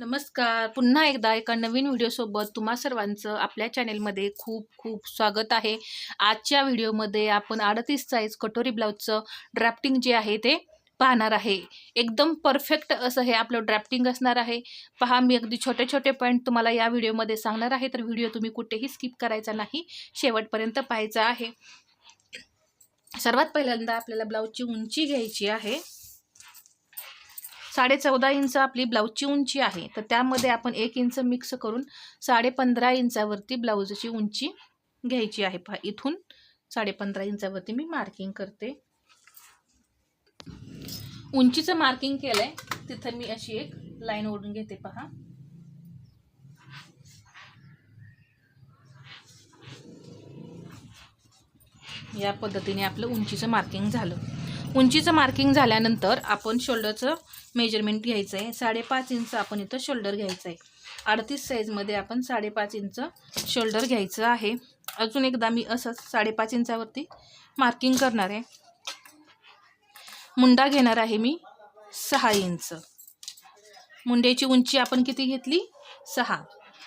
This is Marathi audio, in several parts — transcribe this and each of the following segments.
नमस्कार. पुन्हा एकदा एका नवीन व्हिडिओसोबत तुम्हा सर्वांचं आपल्या चॅनेलमध्ये खूप खूप स्वागत आहे. आजच्या व्हिडिओमध्ये आपण अडतीस साईज कटोरी ब्लाऊजचं ड्राफ्टिंग जे आहे ते पाहणार आहे. एकदम परफेक्ट असं हे आपलं ड्राफ्टिंग असणार आहे. पहा मी अगदी छोटे छोटे पॉईंट तुम्हाला या व्हिडिओमध्ये सांगणार आहे. तर व्हिडिओ तुम्ही कुठेही स्किप करायचा नाही. शेवटपर्यंत पाहायचा आहे. सर्वात पहिल्यांदा आपल्याला ब्लाऊजची उंची घ्यायची आहे. साडे चौदा इंच आपली ब्लाऊजची उंची आहे. तर त्यामध्ये आपण एक इंच मिक्स करून साडे पंधरा इंचावरती ब्लाऊजची उंची घ्यायची आहे. पहा इथून साडे पंधरा इंचावरती मी मार्किंग करते. उंचीचं मार्किंग केलं आहे तिथं मी अशी एक लाईन ओढून घेते पहा. या पद्धतीने आपलं उंचीचं मार्किंग झालं. उंचीचं मार्किंग झाल्यानंतर आपण शोल्डरचं मेजरमेंट घ्यायचं आहे साडेपाच इंच आपण इथं शोल्डर घ्यायचं आहे अडतीस साईजमध्ये आपण साडेपाच इंच शोल्डर घ्यायचं आहे. अजून एकदा मी असंच साडेपाच इंचावरती मार्किंग करणार आहे. मुंडा घेणार आहे मी सहा इंच. मुंड्याची उंची आपण किती घेतली? सहा.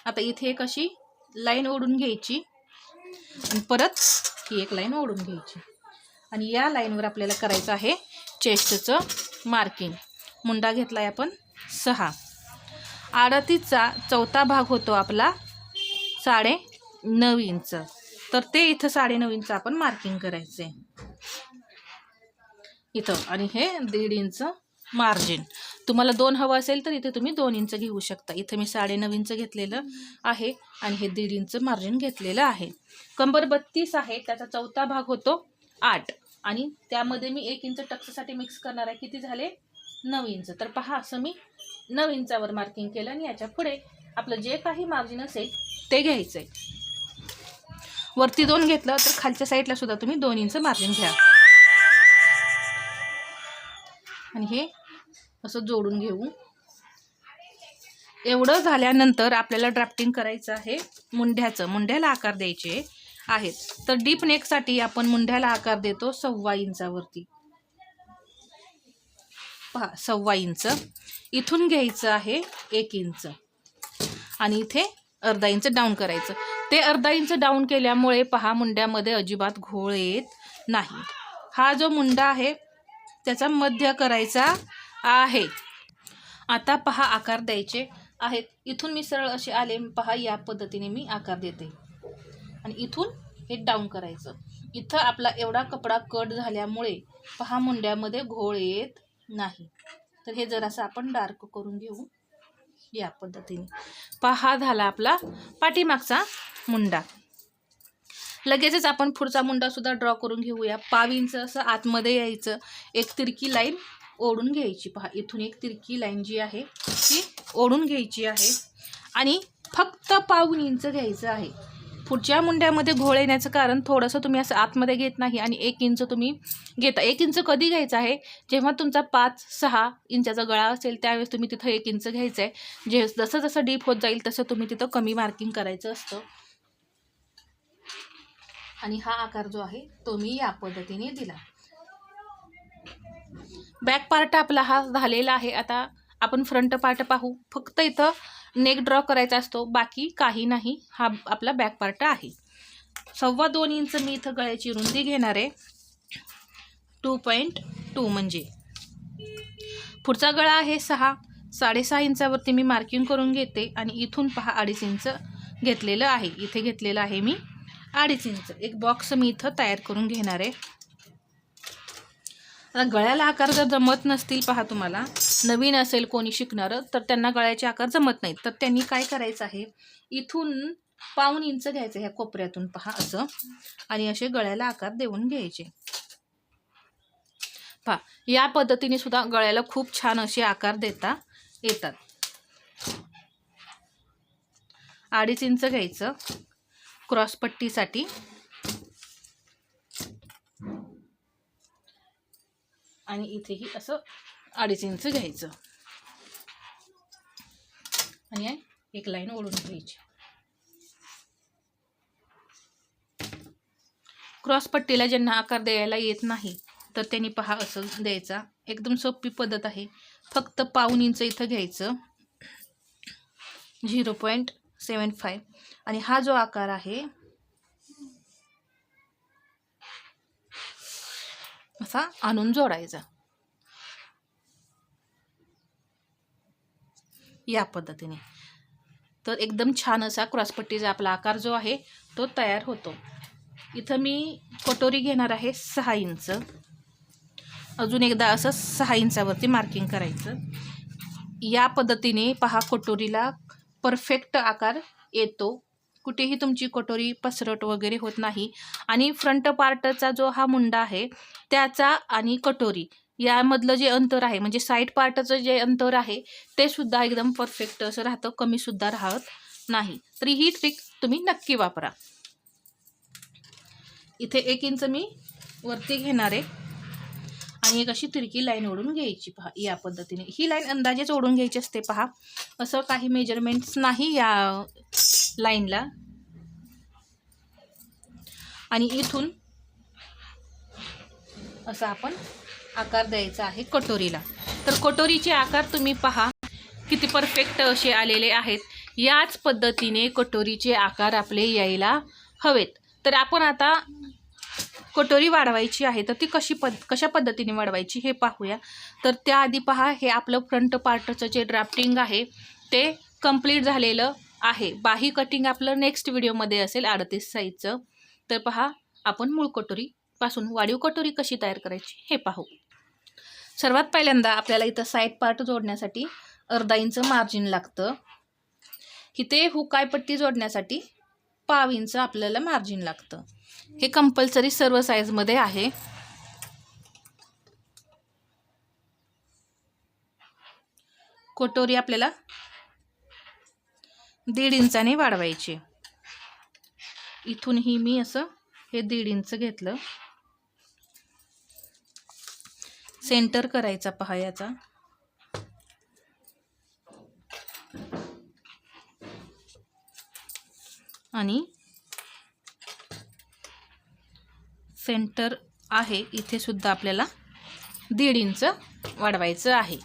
आता इथे एक अशी लाईन ओढून घ्यायची. आणि परत ही एक लाईन ओढून घ्यायची. आणि या लाईनवर आपल्याला करायचं आहे चेस्टचं मार्किंग. मुंडा घेतला आहे आपण सहा. आडतीचा चौथा भाग होतो आपला साडे नऊ इंच. तर ते इथं साडे नऊ इंच आपण मार्किंग करायचे इथं. आणि हे दीड इंच मार्जिन. तुम्हाला दोन हवं असेल तर इथे तुम्ही दोन इंच घेऊ शकता. इथं मी साडे नऊ इंच घेतलेलं आहे आणि हे दीड इंच मार्जिन घेतलेलं आहे. कंबर बत्तीस आहे. त्याचा चौथा भाग होतो आठ. आणि त्यामध्ये मी एक इंच टक्ससाठी मिक्स करणार आहे. किती झाले? नऊ इंच. तर पहा असं मी नऊ इंचावर मार्किंग केलं आणि याच्यापुढे आपलं जे काही मार्जिन असेल ते घ्यायचं आहे वरती दोन घेतलं तर खालच्या साईडला सुद्धा तुम्ही दोन इंच मार्जिन घ्या. आणि हे असं जोडून घेऊ. एवढं झाल्यानंतर आपल्याला ड्राफ्टिंग करायचं आहे. मुंढ्याचं मुंढ्याला आकार द्यायचे. आहेत. तर डीप नेकसाठी आपण मुंढ्याला आकार देतो सव्वा इंचावरती. पहा सव्वा इंच. इथून घ्यायचं आहे एक इंच. आणि इथे अर्धा इंच डाऊन करायचं. ते अर्धा इंच डाऊन केल्यामुळे पहा मुंड्यामध्ये अजिबात घोळ येत नाही. हा जो मुंडा आहे त्याचा मध्य करायचा आहे. आता पहा आकार द्यायचे आहेत. इथून मी सरळ असे आले पहा या पद्धतीने मी आकार देते. आणि इथून हे डाऊन करायचं. इथं आपला एवढा कपडा कट झाल्यामुळे पहा मुंड्यामध्ये घोळ येत नाही. तर हे जरासं आपण डार्क करून घेऊ. या पद्धतीने. पहा झाला आपला पाठीमागचा मुंडा. लगेचच आपण पुढचा मुंडासुद्धा ड्रॉ करून घेऊया. पाव इंच असं आतमध्ये यायचं. एक तिरकी लाईन ओढून घ्यायची. पहा इथून एक तिरकी लाईन जी आहे ती ओढून घ्यायची आहे. आणि फक्त पाऊन इंच घ्यायचं आहे. पुढच्या मुंड्यामध्ये घोळ येण्याचं कारण थोडंसं तुम्ही असं आतमध्ये घेत नाही आणि एक इंच तुम्ही घेता. एक इंच कधी घ्यायचं आहे? जेव्हा तुमचा पाच सहा इंचाचा गळा असेल त्यावेळेस तुम्ही तिथं एक इंच घ्यायचं आहे जे जसं जसं डीप होत जाईल तसं तुम्ही तिथं कमी मार्किंग करायचं असतं. आणि हा आकार जो आहे तो मी या पद्धतीने दिला. बॅक पार्ट आपला हा झालेला आहे. आता आपण फ्रंट पार्ट पाहू. फक्त इथं नेक ड्रॉ करायचा असतो बाकी काही नाही. हा आपला बॅक पार्ट आहे. सव्वा दोन इंच मी इथं गळ्याची रुंदी घेणार आहे. टू पॉईंट टू म्हणजे. पुढचा गळा आहे सहा. साडेसहा इंचावरती मी मार्किंग करून घेते आणि इथून पहा अडीच इंच घेतलेलं आहे. इथे घेतलेलं आहे मी अडीच इंच. एक बॉक्स मी इथं तयार करून घेणार आहे. आता गळ्याला आकार जर जमत नसतील पहा तुम्हाला. नवीन असेल कोणी शिकणारं तर त्यांना गळ्याचे आकार जमत नाहीत. तर त्यांनी काय करायचं आहे? इथून पाऊन इंच घ्यायचं ह्या कोपऱ्यातून पहा असं. आणि असे गळ्याला आकार देऊन घ्यायचे. पहा या पद्धतीने सुद्धा गळ्याला खूप छान असे आकार देता येतात. अडीच इंच घ्यायचं क्रॉसपट्टीसाठी आणि इथेही असं अडीच इंच घ्यायचं. आणि एक लाईन ओढून घ्यायची. क्रॉसपट्टीला ज्यांना आकार द्यायला येत नाही तर त्यांनी पहा असं द्यायचा. एकदम सोपी पद्धत आहे. फक्त पाऊन इंच इथं घ्यायचं. झिरो पॉईंट सेवन फाय आणि हा जो आकार आहे असा आणून जोडायचा. या पद्धतीने. तर एकदम छान असा क्रॉसपट्टीचा आपला आकार जो आहे तो तयार होतो. इथं मी कटोरी घेणार आहे सहा इंच. अजून एकदा असं सहा इंचावरती मार्किंग करायचं. या पद्धतीने पहा कटोरीला परफेक्ट आकार येतो. कुठेही तुमची कटोरी पसरट वगैरे होत नाही. आणि फ्रंट पार्टचा जो हा मुंडा आहे त्याचा आणि कटोरी यामधलं जे अंतर आहे म्हणजे साईड पार्टचं जे अंतर आहे ते सुद्धा एकदम परफेक्ट असं राहतं. कमीसुद्धा राहत नाही. तरी ही ट्रिक तुम्ही नक्की वापरा. इथे एक इंच मी वरती घेणार आहे. आणि एक अशी तिरकी लाईन ओढून घ्यायची. पहा या पद्धतीने. ही लाईन अंदाजेच ओढून घ्यायची असते पहा. असं काही मेजरमेंट्स नाही या लाईनला आणि इथून असं आपण आकार द्यायचा आहे कटोरीला. तर कटोरीचे आकार तुम्ही पहा. किती परफेक्ट असे आलेले आहेत. याच पद्धतीने कटोरीचे आकार आपले यायला हवेत. तर आपण आता कटोरी वाढवायची आहे. तर ती कशी पद कशा पद्धतीने वाढवायची हे पाहूया. तर त्याआधी पहा हे आपलं फ्रंट पार्टचं जे ड्राफ्टिंग आहे ते कंप्लीट झालेलं आहे. बाही कटिंग आपलं नेक्स्ट व्हिडिओमध्ये असेल अडतीस साईजचं तर पहा आपण मूळ कटोरीपासून वाढीव कटोरी कशी तयार करायची हे पाहू. सर्वात पहिल्यांदा आपल्याला इथं साईड पार्ट जोडण्यासाठी अर्धा इंच मार्जिन लागतं. इथे हुकायपट्टी जोडण्यासाठी पाव इंच आपल्याला मार्जिन लागतं. हे कंपल्सरी सर्व साईजमध्ये आहे. कोटोरी आपल्याला दीड इंचाने वाढवायची. इथूनही मी असं हे दीड इंच घेतलं. सेंटर करायचा पहा याचा. आणि सेंटर आहे इथे सुद्धा आपल्याला दीड इंच वाढवायचं आहे.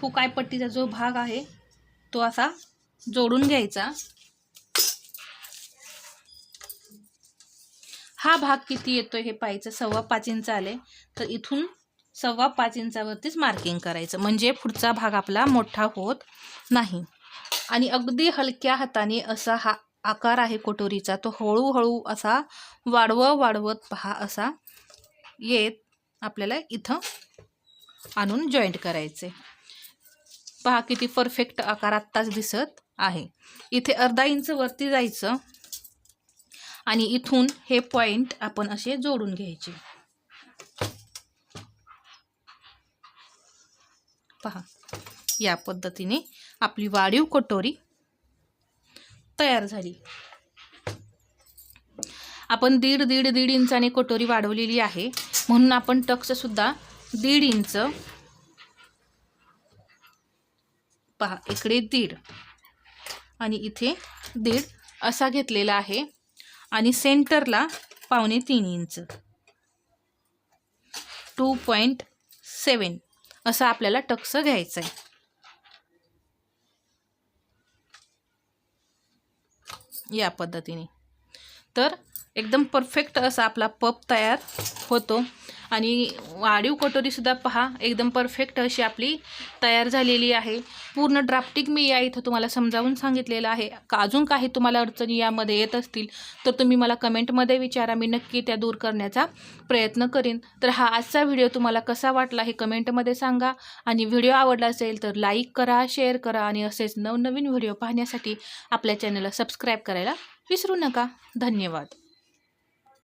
हुकायपट्टीचा जो भाग आहे तो असा जोडून घ्यायचा. हा भाग किती येतोय हे पाहायचं. सव्वा पाच इंच आले. तर इथून सव्वा पाच इंचावरतीच मार्किंग करायचं. म्हणजे पुढचा भाग आपला मोठा होत नाही. आणि अगदी हलक्या हाताने असा हा आकार आहे कटोरीचा तो हळूहळू असा वाढव वाढवत पहा असा येत आपल्याला इथं आणून जॉईंट करायचे. पहा किती परफेक्ट आकार आत्ताच दिसत आहे. इथे अर्धा इंच वरती जायचं. आणि इथून हे पॉइंट आपण असे जोडून घ्यायचे. पहा या पद्धतीने आपली वाढीव कटोरी तयार झाली. आपण दीड दीड दीड इंचाने कटोरी वाढवलेली आहे. म्हणून आपण टक्ससुद्धा दीड इंच पहा इकडे दीड आणि इथे दीड असा घेतलेला आहे. आणि सेंटरला पावणे तीन इंच. टू पॉईंट सेवन असं आपल्याला टक्स घ्यायचं आहे या पद्धतीने. तर एकदम परफेक्ट असा आपला पप तयार होतो. आणि वाढीव कटोरीसुद्धा पहा एकदम परफेक्ट अशी आपली तयार झालेली आहे. पूर्ण ड्राफ्टिंग मी या इथं तुम्हाला समजावून सांगितलेलं आहे. का अजून काही तुम्हाला अडचणी यामध्ये येत असतील तर तुम्ही मला कमेंटमध्ये विचारा. मी नक्की त्या दूर करण्याचा प्रयत्न करीन. तर हा आजचा व्हिडिओ तुम्हाला कसा वाटला हे कमेंटमध्ये सांगा. आणि व्हिडिओ आवडला असेल तर लाईक करा शेअर करा आणि असेच नवनवीन व्हिडिओ पाहण्यासाठी आपल्या चॅनलला सबस्क्राईब करायला विसरू नका. धन्यवाद.